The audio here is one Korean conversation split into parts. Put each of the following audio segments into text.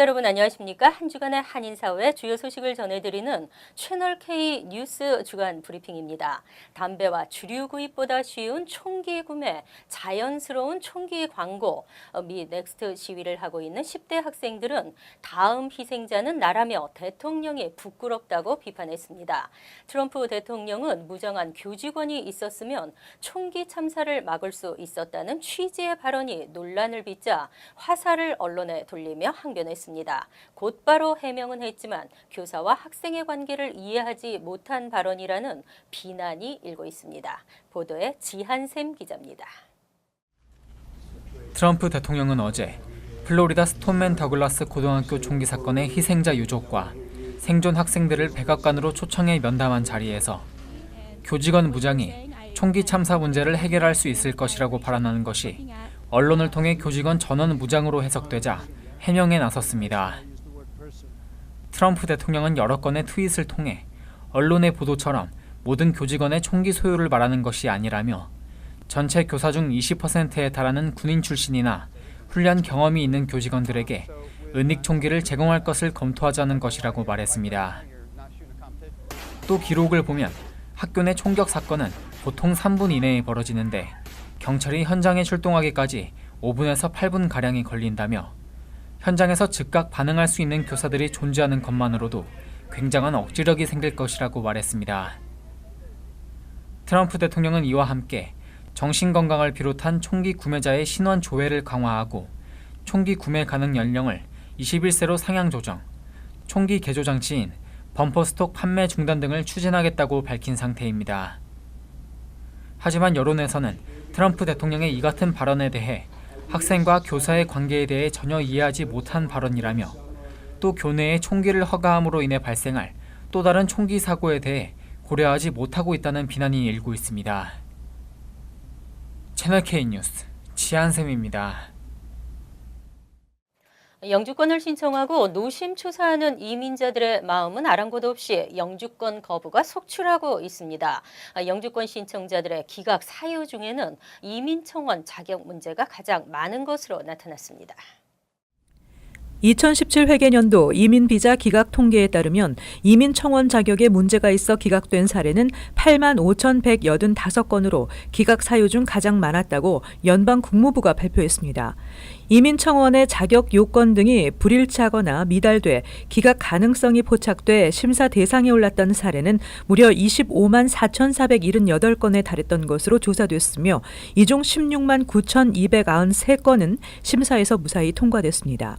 시청자 여러분 안녕하십니까? 한 주간의 한인 사회 주요 소식을 전해드리는 채널 K 뉴스 주간 브리핑입니다. 담배와 주류 구입보다 쉬운 총기 구매, 자연스러운 총기 광고, 어, 미 넥스트 시위를 하고 있는 10대 학생들은 다음 희생자는 나라며 대통령이 부끄럽다고 비판했습니다. 트럼프 대통령은 무정한 교직원이 있었으면 총기 참사를 막을 수 있었다는 취지의 발언이 논란을 빚자 화살을 언론에 돌리며 항변했습니다. 곧바로 해명은 했지만 교사와 학생의 관계를 이해하지 못한 발언이라는 비난이 일고 있습니다. 보도에 지한샘 기자입니다. 트럼프 대통령은 어제 플로리다 스톤맨 더글라스 고등학교 총기 사건의 희생자 유족과 생존 학생들을 백악관으로 초청해 면담한 자리에서 교직원 무장이 총기 참사 문제를 해결할 수 있을 것이라고 발언하는 것이 언론을 통해 교직원 전원 무장으로 해석되자 해명에 나섰습니다. 트럼프 대통령은 여러 건의 트윗을 통해 언론의 보도처럼 모든 교직원의 총기 소유를 말하는 것이 아니라며 전체 교사 중 20%에 달하는 군인 출신이나 훈련 경험이 있는 교직원들에게 은닉 총기를 제공할 것을 검토하자는 것이라고 말했습니다. 또 기록을 보면 학교 내 총격 사건은 보통 3분 이내에 벌어지는데 경찰이 현장에 출동하기까지 5분에서 8분 가량이 걸린다며 현장에서 즉각 반응할 수 있는 교사들이 존재하는 것만으로도 굉장한 억지력이 생길 것이라고 말했습니다. 트럼프 대통령은 이와 함께 정신 건강을 비롯한 총기 구매자의 신원 조회를 강화하고 총기 구매 가능 연령을 21세로 상향 조정, 총기 개조 장치인 범퍼 스톡 판매 중단 등을 추진하겠다고 밝힌 상태입니다. 하지만 여론에서는 트럼프 대통령의 이 같은 발언에 대해 학생과 교사의 관계에 대해 전혀 이해하지 못한 발언이라며 또 교내에 총기를 허가함으로 인해 발생할 또 다른 총기 사고에 대해 고려하지 못하고 있다는 비난이 일고 있습니다. 채널 K 뉴스 지한샘입니다. 영주권을 신청하고 노심초사하는 이민자들의 마음은 아랑곳 없이 영주권 거부가 속출하고 있습니다. 영주권 신청자들의 기각 사유 중에는 이민청원 자격 문제가 가장 많은 것으로 나타났습니다. 2017 회계년도 이민 비자 기각 통계에 따르면 이민 청원 자격에 문제가 있어 기각된 사례는 8만 5,185건으로 기각 사유 중 가장 많았다고 연방 국무부가 발표했습니다. 이민 청원의 자격 요건 등이 불일치하거나 미달돼 기각 가능성이 포착돼 심사 대상에 올랐던 사례는 무려 25만 4,478건에 달했던 것으로 조사됐으며 이 중 16만 9,293건은 심사에서 무사히 통과됐습니다.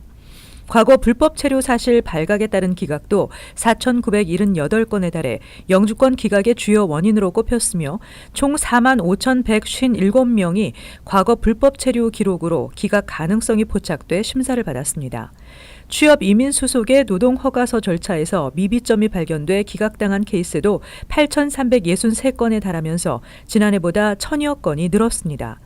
과거 불법 체류 사실 발각에 따른 기각도 4,978건에 달해 영주권 기각의 주요 원인으로 꼽혔으며 총 4만 5,157명이 과거 불법 체류 기록으로 기각 가능성이 포착돼 심사를 받았습니다. 취업 이민 수속의 노동 허가서 절차에서 미비점이 발견돼 기각당한 케이스도 8,363건에 달하면서 지난해보다 천여 건이 늘었습니다.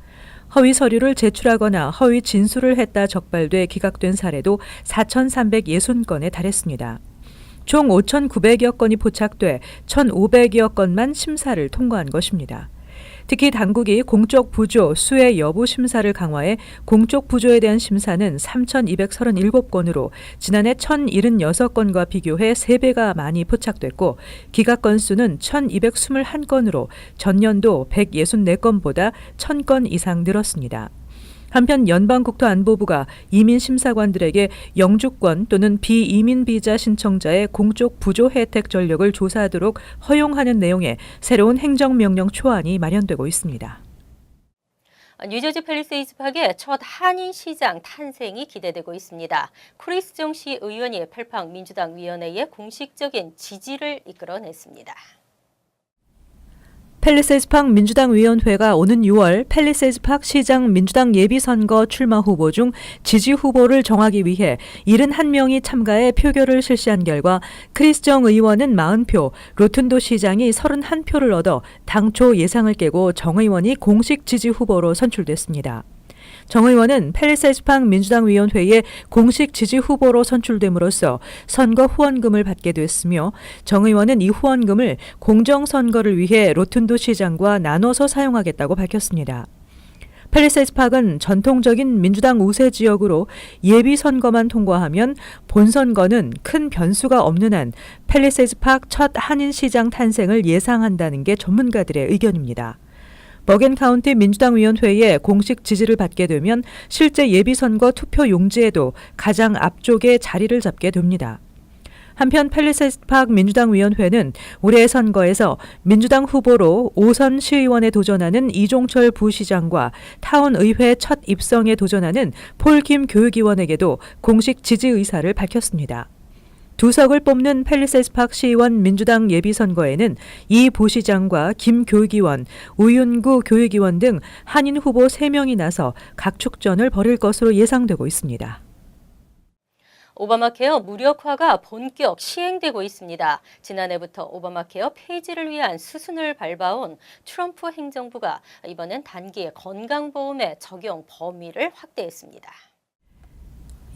허위 서류를 제출하거나 허위 진술을 했다 적발돼 기각된 사례도 4,360건에 달했습니다. 총 5,900여 건이 포착돼 1,500여 건만 심사를 통과한 것입니다. 특히 당국이 공적 부조 수혜 여부 심사를 강화해 공적 부조에 대한 심사는 3,237건으로 지난해 1,076건과 비교해 3배가 많이 포착됐고 기각 건수는 1,221건으로 전년도 164건보다 1,000건 이상 늘었습니다. 한편 연방국토안보부가 이민 심사관들에게 영주권 또는 비이민 비자 신청자의 공적 부조 혜택 전력을 조사하도록 허용하는 내용의 새로운 행정명령 초안이 마련되고 있습니다. 뉴저지 팰리세이즈 파크의 첫 한인 시장 탄생이 기대되고 있습니다. 크리스 정 시 의원이 펠팡 민주당 위원회의 공식적인 지지를 이끌어냈습니다. 팰리세이즈팍 민주당 위원회가 오는 6월 팰리세이즈팍 시장 민주당 예비선거 출마 후보 중 지지 후보를 정하기 위해 71명이 참가해 표결을 실시한 결과 크리스정 의원은 40표, 로튼도 시장이 31표를 얻어 당초 예상을 깨고 정 의원이 공식 지지 후보로 선출됐습니다. 정 의원은 팰리세이즈팡 민주당 위원회의 공식 지지 후보로 선출됨으로써 선거 후원금을 받게 됐으며 정 의원은 이 후원금을 공정 선거를 위해 로튼도 시장과 나눠서 사용하겠다고 밝혔습니다. 파크는 전통적인 민주당 우세 지역으로 예비 선거만 통과하면 본 선거는 큰 변수가 없는 한 파크 첫 한인 시장 탄생을 예상한다는 게 전문가들의 의견입니다. 버겐 카운티 민주당 위원회에 공식 지지를 받게 되면 실제 예비선거 투표 용지에도 가장 앞쪽에 자리를 잡게 됩니다. 한편 파크 민주당 위원회는 올해 선거에서 민주당 후보로 5선 시의원에 도전하는 이종철 부시장과 타운 의회 첫 입성에 도전하는 폴킴 교육위원에게도 공식 지지 의사를 밝혔습니다. 두 석을 뽑는 팰리세이드 파크 시의원 민주당 예비선거에는 이 부시장과 김 교육위원, 우윤구 교육위원 등 한인 후보 3명이 나서 각축전을 벌일 것으로 예상되고 있습니다. 오바마 케어 무력화가 본격 시행되고 있습니다. 지난해부터 오바마 케어 폐지를 위한 수순을 밟아온 트럼프 행정부가 이번엔 단기 건강보험의 적용 범위를 확대했습니다.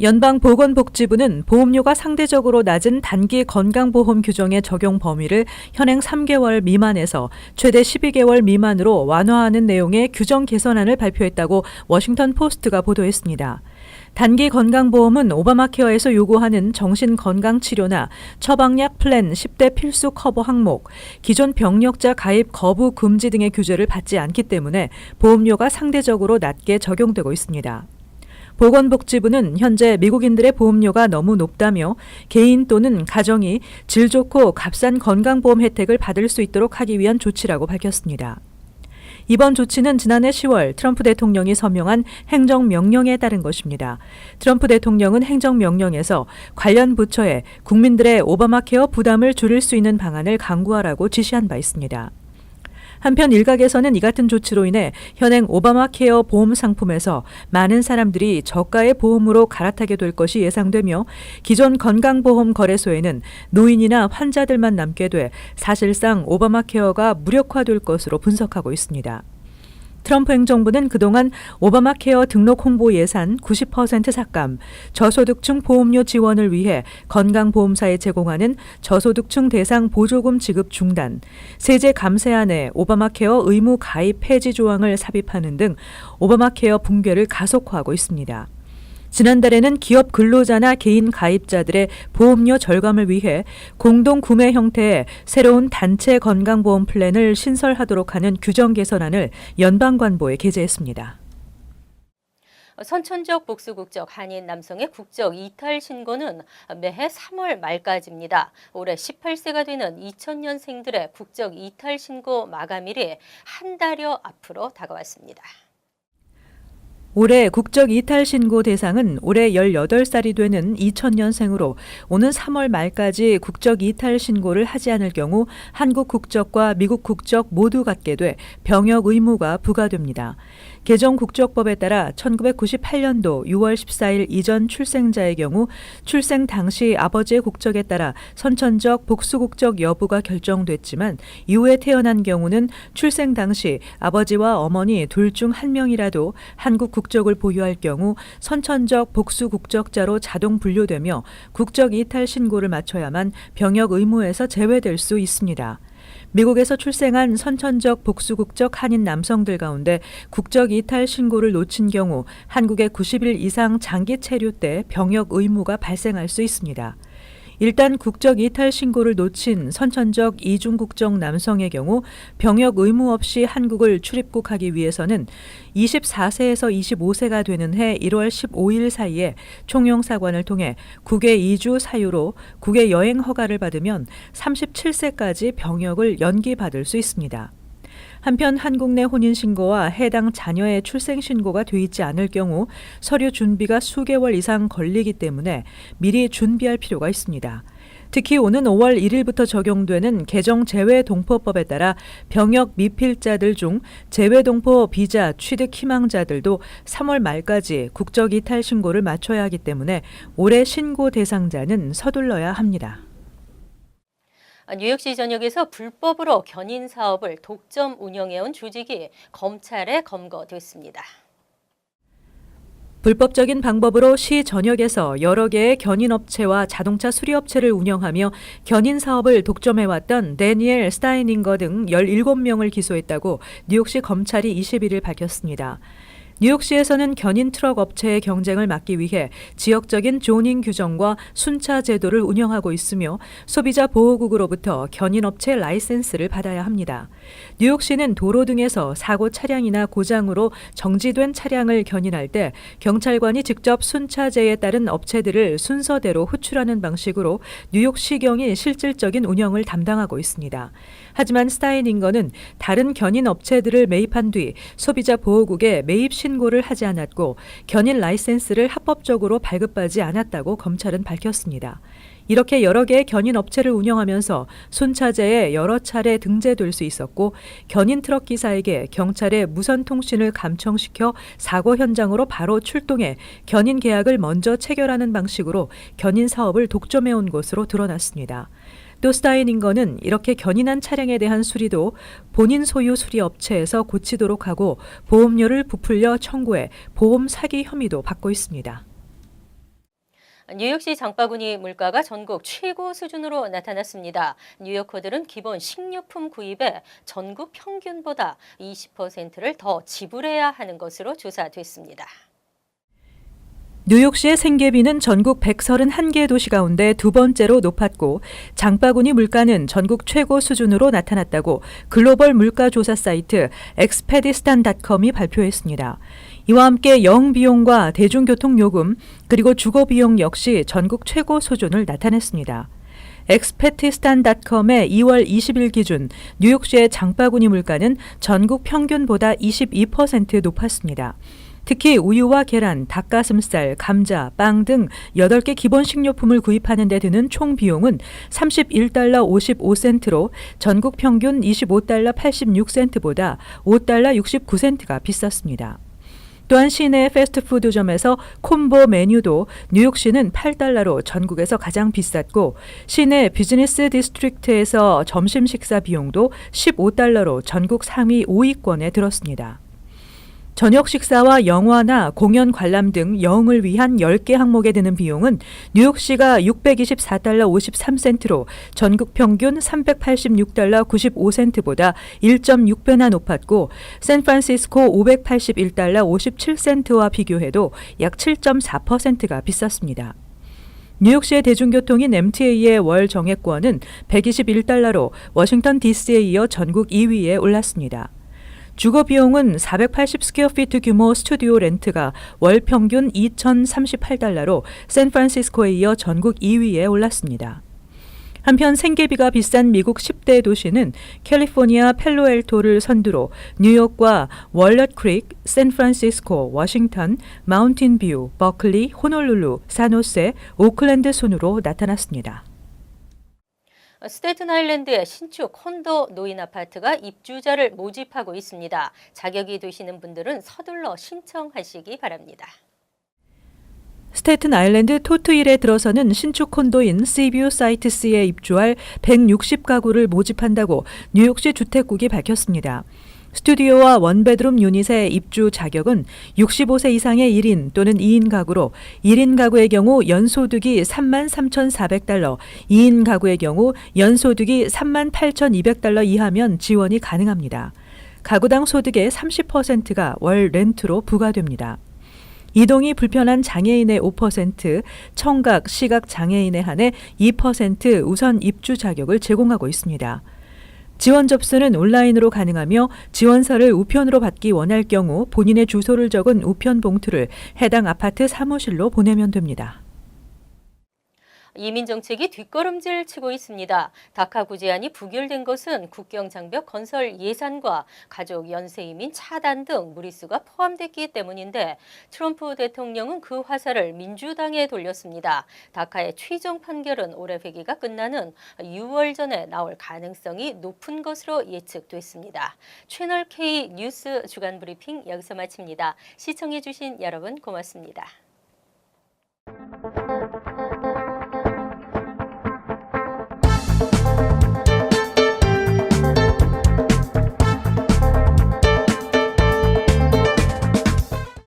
연방보건복지부는 보험료가 상대적으로 낮은 단기 건강보험 규정의 적용 범위를 현행 3개월 미만에서 최대 12개월 미만으로 완화하는 내용의 규정 개선안을 발표했다고 워싱턴 포스트가 보도했습니다. 단기 건강보험은 오바마 케어에서 요구하는 정신건강치료나 처방약 플랜 10대 필수 커버 항목, 기존 병력자 가입 거부 금지 등의 규제를 받지 않기 때문에 보험료가 상대적으로 낮게 적용되고 있습니다. 보건복지부는 현재 미국인들의 보험료가 너무 높다며 개인 또는 가정이 질 좋고 값싼 건강보험 혜택을 받을 수 있도록 하기 위한 조치라고 밝혔습니다. 이번 조치는 지난해 10월 트럼프 대통령이 서명한 행정명령에 따른 것입니다. 트럼프 대통령은 행정명령에서 관련 부처에 국민들의 오바마 케어 부담을 줄일 수 있는 방안을 강구하라고 지시한 바 있습니다. 한편 일각에서는 이 같은 조치로 인해 현행 오바마 케어 보험 상품에서 많은 사람들이 저가의 보험으로 갈아타게 될 것이 예상되며 기존 건강보험 거래소에는 노인이나 환자들만 남게 돼 사실상 오바마 케어가 무력화될 것으로 분석하고 있습니다. 트럼프 행정부는 그동안 오바마 케어 등록 홍보 예산 90% 삭감, 저소득층 보험료 지원을 위해 건강보험사에 제공하는 저소득층 대상 보조금 지급 중단, 세제 감세안에 오바마 케어 의무 가입 폐지 조항을 삽입하는 등 오바마 케어 붕괴를 가속화하고 있습니다. 지난달에는 기업 근로자나 개인 가입자들의 보험료 절감을 위해 공동 구매 형태의 새로운 단체 건강보험 플랜을 신설하도록 하는 규정 개선안을 연방관보에 게재했습니다. 선천적 복수국적 한인 남성의 국적 이탈 신고는 매해 3월 말까지입니다. 올해 18세가 되는 2000년생들의 국적 이탈 신고 마감일이 한 달여 앞으로 다가왔습니다. 올해 국적 이탈 신고 대상은 올해 18살이 되는 2000년생으로 오는 3월 말까지 국적 이탈 신고를 하지 않을 경우 한국 국적과 미국 국적 모두 갖게 돼 병역 의무가 부과됩니다. 개정 국적법에 따라 1998년도 6월 14일 이전 출생자의 경우 출생 당시 아버지의 국적에 따라 선천적 복수 국적 여부가 결정됐지만 이후에 태어난 경우는 출생 당시 아버지와 어머니 둘 중 한 명이라도 한국 국적을 보유할 경우 선천적 복수 국적자로 자동 분류되며 국적 이탈 신고를 마쳐야만 병역 의무에서 제외될 수 있습니다. 미국에서 출생한 선천적 복수국적 한인 남성들 가운데 국적 이탈 신고를 놓친 경우 한국에 90일 이상 장기 체류 때 병역 의무가 발생할 수 있습니다. 일단 국적 이탈 신고를 놓친 선천적 이중 국적 남성의 경우 병역 의무 없이 한국을 출입국하기 위해서는 24세에서 25세가 되는 해 1월 15일 사이에 총영사관을 통해 국외 이주 사유로 국외 여행 허가를 받으면 37세까지 병역을 연기받을 수 있습니다. 한편 한국 내 혼인 신고와 해당 자녀의 출생 신고가 돼 있지 않을 경우 서류 준비가 수개월 이상 걸리기 때문에 미리 준비할 필요가 있습니다. 특히 오는 5월 1일부터 적용되는 개정 재외동포법에 따라 병역 미필자들 중 재외동포 비자 취득 희망자들도 3월 말까지 국적 이탈 신고를 마쳐야 하기 때문에 올해 신고 대상자는 서둘러야 합니다. 뉴욕시 전역에서 불법으로 견인 사업을 독점 운영해온 조직이 검찰에 검거됐습니다. 불법적인 방법으로 시 전역에서 여러 개의 견인업체와 자동차 수리업체를 운영하며 견인 사업을 독점해왔던 데니엘 스타이닝거 등 17명을 기소했다고 뉴욕시 검찰이 21일 밝혔습니다. 뉴욕시에서는 견인 트럭 업체의 경쟁을 막기 위해 지역적인 조닝 규정과 순차 제도를 운영하고 있으며 소비자 보호국으로부터 견인 업체 라이센스를 받아야 합니다. 뉴욕시는 도로 등에서 사고 차량이나 고장으로 정지된 차량을 견인할 때 경찰관이 직접 순차제에 따른 업체들을 순서대로 호출하는 방식으로 뉴욕시경이 실질적인 운영을 담당하고 있습니다. 하지만 스타인인거는 다른 견인 업체들을 매입한 뒤 소비자 보호국에 매입 신고를 하지 않았고 견인 라이센스를 합법적으로 발급받지 않았다고 검찰은 밝혔습니다. 이렇게 여러 개의 견인 업체를 운영하면서 순차제에 여러 차례 등재될 수 있었고 견인 트럭 기사에게 경찰의 무선 통신을 감청시켜 사고 현장으로 바로 출동해 견인 계약을 먼저 체결하는 방식으로 견인 사업을 독점해 온 것으로 드러났습니다. 또 스타인인거는 이렇게 견인한 차량에 대한 수리도 본인 소유 수리 업체에서 고치도록 하고 보험료를 부풀려 청구해 보험 사기 혐의도 받고 있습니다. 뉴욕시 장바구니 물가가 전국 최고 수준으로 나타났습니다. 뉴요커들은 기본 식료품 구입에 전국 평균보다 20%를 더 지불해야 하는 것으로 조사됐습니다. 뉴욕시의 생계비는 전국 131개 도시 가운데 두 번째로 높았고 장바구니 물가는 전국 최고 수준으로 나타났다고 글로벌 물가 조사 사이트 엑스페디스탄닷컴이 발표했습니다. 이와 함께 영비용과 대중교통 요금 그리고 주거 비용 역시 전국 최고 수준을 나타냈습니다. 엑스페티스탄닷컴의 2월 20일 기준 뉴욕시의 장바구니 물가는 전국 평균보다 22% 높았습니다. 특히 우유와 계란, 닭가슴살, 감자, 빵 등 8개 기본 식료품을 구입하는 데 드는 총 비용은 31달러 55센트로 전국 평균 25달러 86센트보다 5달러 69센트가 비쌌습니다. 또한 시내 패스트푸드점에서 콤보 메뉴도 뉴욕시는 8달러로 전국에서 가장 비쌌고 시내 비즈니스 디스트릭트에서 점심 식사 비용도 15달러로 전국 상위 5위권에 들었습니다. 저녁 식사와 영화나 공연 관람 등 여흥을 위한 10개 항목에 드는 비용은 뉴욕시가 624달러 53센트로 전국 평균 386달러 95센트보다 1.6배나 높았고 샌프란시스코 581달러 57센트와 비교해도 약 7.4%가 비쌌습니다. 뉴욕시의 대중교통인 MTA의 월 정액권은 121달러로 워싱턴 DC에 이어 전국 2위에 올랐습니다. 주거 비용은 480 스퀘어피트 규모 스튜디오 렌트가 월 평균 2,038달러로 샌프란시스코에 이어 전국 2위에 올랐습니다. 한편 생계비가 비싼 미국 10대 도시는 캘리포니아 펠로엘토를 선두로 뉴욕과 월넛 크릭, 샌프란시스코, 워싱턴, 마운틴 뷰, 버클리, 호놀룰루, 산호세, 오클랜드 순으로 나타났습니다. 스테튼 아일랜드의 신축 콘도 노인 아파트가 입주자를 모집하고 있습니다. 자격이 되시는 분들은 서둘러 신청하시기 바랍니다. 스테튼 아일랜드 토트힐에 들어서는 신축 콘도인 시뷰 사이트스에 입주할 160가구를 모집한다고 뉴욕시 주택국이 밝혔습니다. 스튜디오와 원베드룸 유닛의 입주 자격은 65세 이상의 1인 또는 2인 가구로 1인 가구의 경우 연소득이 3만 3,400달러, 2인 가구의 경우 연소득이 3만 8,200달러 이하면 지원이 가능합니다. 가구당 소득의 30%가 월 렌트로 부과됩니다. 이동이 불편한 장애인의 5%, 청각, 시각 장애인에 한해 2% 우선 입주 자격을 제공하고 있습니다. 지원 접수는 온라인으로 가능하며 지원서를 우편으로 받기 원할 경우 본인의 주소를 적은 우편 봉투를 해당 아파트 사무실로 보내면 됩니다. 이민 정책이 뒷걸음질 치고 있습니다. 다카 구제안이 부결된 것은 국경 장벽 건설 예산과 가족 연쇄 이민 차단 등 무리수가 포함됐기 때문인데 트럼프 대통령은 그 화살을 민주당에 돌렸습니다. 다카의 최종 판결은 올해 회기가 끝나는 6월 전에 나올 가능성이 높은 것으로 예측됐습니다. 채널 K 뉴스 주간 브리핑 여기서 마칩니다. 시청해 주신 여러분 고맙습니다.